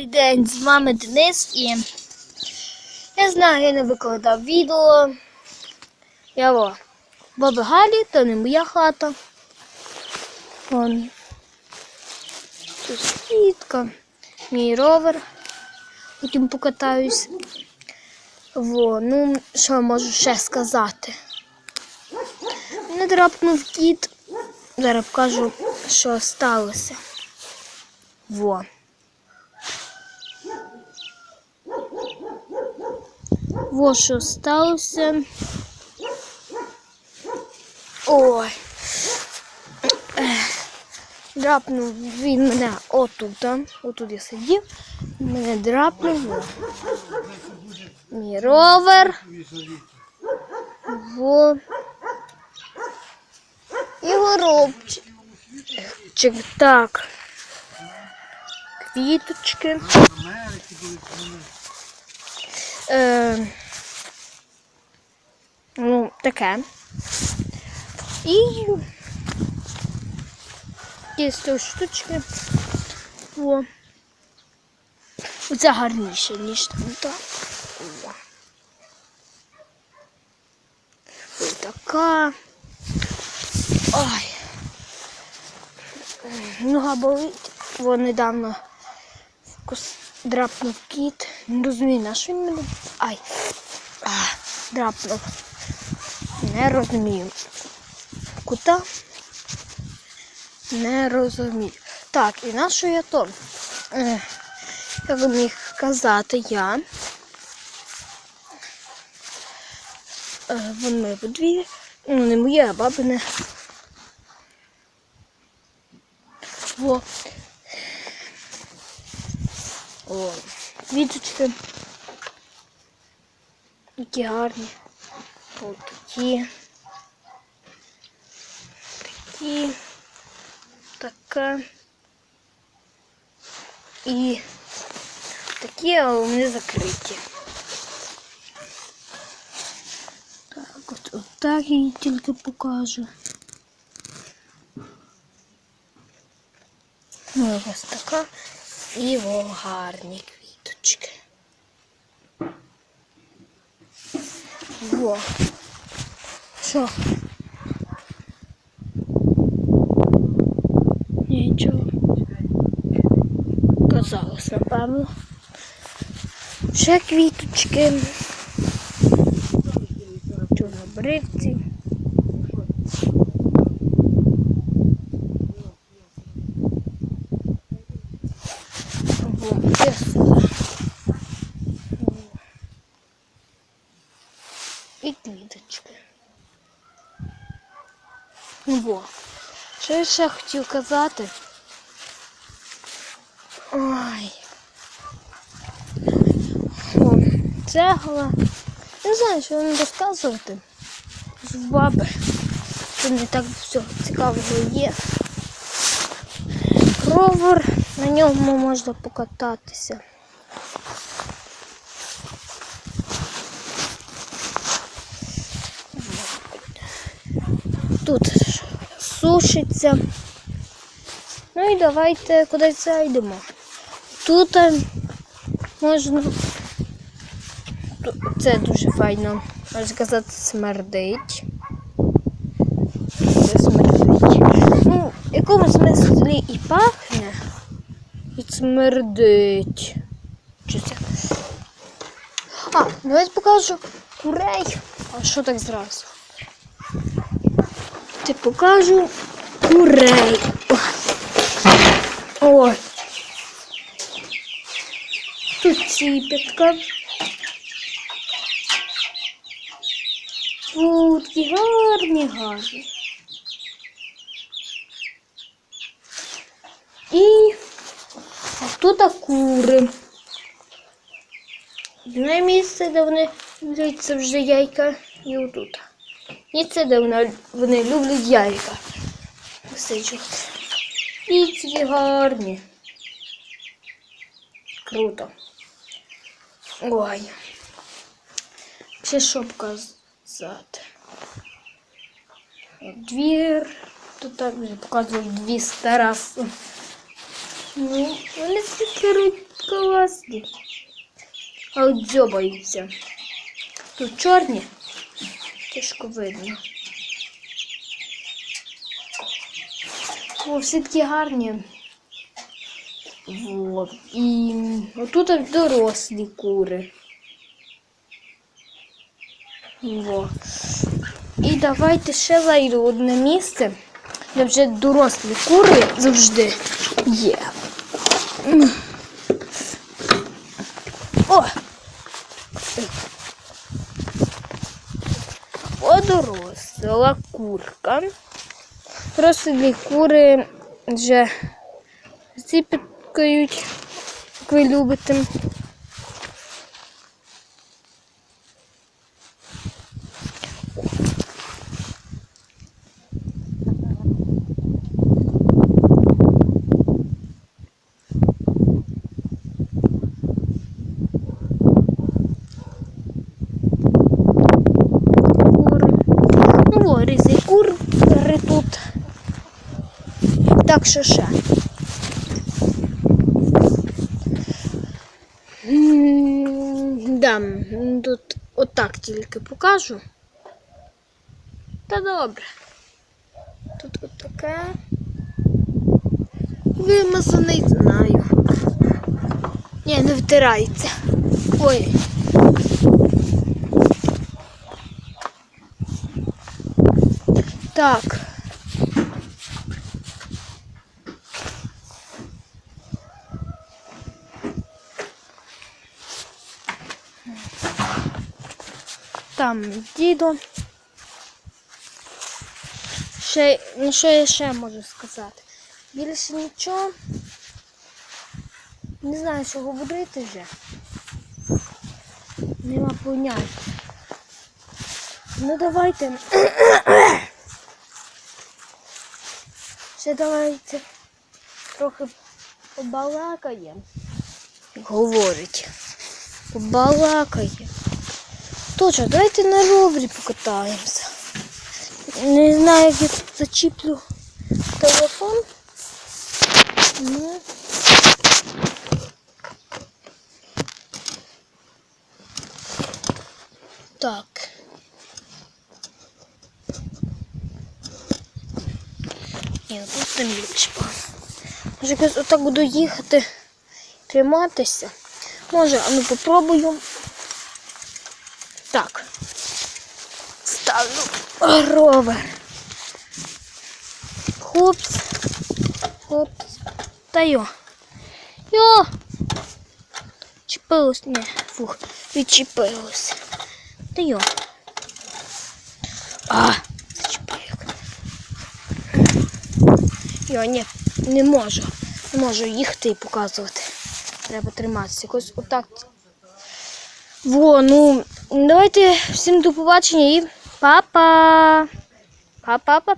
Добрий день, з вами Денис і я знаю, я не викладав відео. Я во. Баби Галі, то не моя хата. Вон. Тут сітка, мій ровер. Потім покатаюсь. Во, ну, що можу ще сказати? Не драпнув кіт. Зараз покажу, що сталося. Во. Во що сталося. Ой. Драпнув він мене отут. Отут я сидів. Мене драпнув. Мій ровер. Во. І горобчик. Чик, Так. Квіточки. Е, ну, таке. І є штучки. О. Оце гарніше, ніж там та. О. Ось така. Ой. Нога болить. Во недавно кус... драпнув кіт. Не розумію, на що він мене. Ай. А, драпнув. Не розумію. Кута? Не розумію. Так, і на що я то? Е, Як міг казати я? Вон моє подвір'я. Ну, не моє, а бабине. Во. О, квіточки. Які гарні. Ось такі. Такі. Така. І такі, але вони закриті. Так, от, от так я її тільки покажу. Ну, ось така. І во гарні Во. Що? Нічого. Казалось, напевно. Ще квіточки. Чорнобривці. Во, ще сюди. І квіточки. Во. Що я ще хотів казати? Ой. О, цегла. Не знаю, що вам розказувати. З баби. Тут не так все цікавого є. Ровер, на ньому можна покататися. Тут сушиться. Ну і давайте кудись зайдемо. Тут е, можна. Це дуже файно. Можна сказати, смердить. Це смердить. Ну, в якому смислі і пахне, і смердить. Це? А, ну я покажу курей. А що так зразу? Ти покажу курей. О. Ой. Тут ціпятка. Утки гарні, гарні. І тут кури. Одне місце, де вони люблять завжди яйка, і отут. Місце, де вони, вони люблять яйка. Висиджувати. І ці гарні. Круто. Ой. Ще що показати? Двір. Тут так вже показують дві з терасу. Ну, вони такі класні. А от дзьобаються. Тут чорні. Тяжко видно. О, всі такі гарні. Вот. І отут дорослі кури. Во. І давайте ще зайду одне місце, де вже дорослі кури завжди є. О! Подоросла курка. Дорослі кури вже зіпкають, як ви любите. Кури. Ну, о, різні кури тут. Так що ще. Да, тут отак тільки покажу. Та добре. Тут отаке. Вимазаний знаю. Ні, не втирається. Ой. Так. Там дідо. Ще, ну що я ще можу сказати? Більше нічого. Не знаю, що говорити вже. Нема поняття. Ну давайте. Ще давайте трохи побалакаємо. Говорить. Побалакаємо. Точно, давайте на ровері покатаємося. Не знаю, як я тут зачіплю телефон. Ну. Так. Ні, тут тим більше. Може, якось отак буду їхати, триматися. Може, а ну попробую. Так. Ставлю ровер. Хопс. Хопс. Та йо. Йо. Чіпилось. Ні, фух, відчепилось. Та йо. А, зачепив. Йо, ні, не можу. Не можу їхати і показувати. Треба триматися. Якось отак. Во, ну, давайте всім до побачення і Papa. Papa, Papa.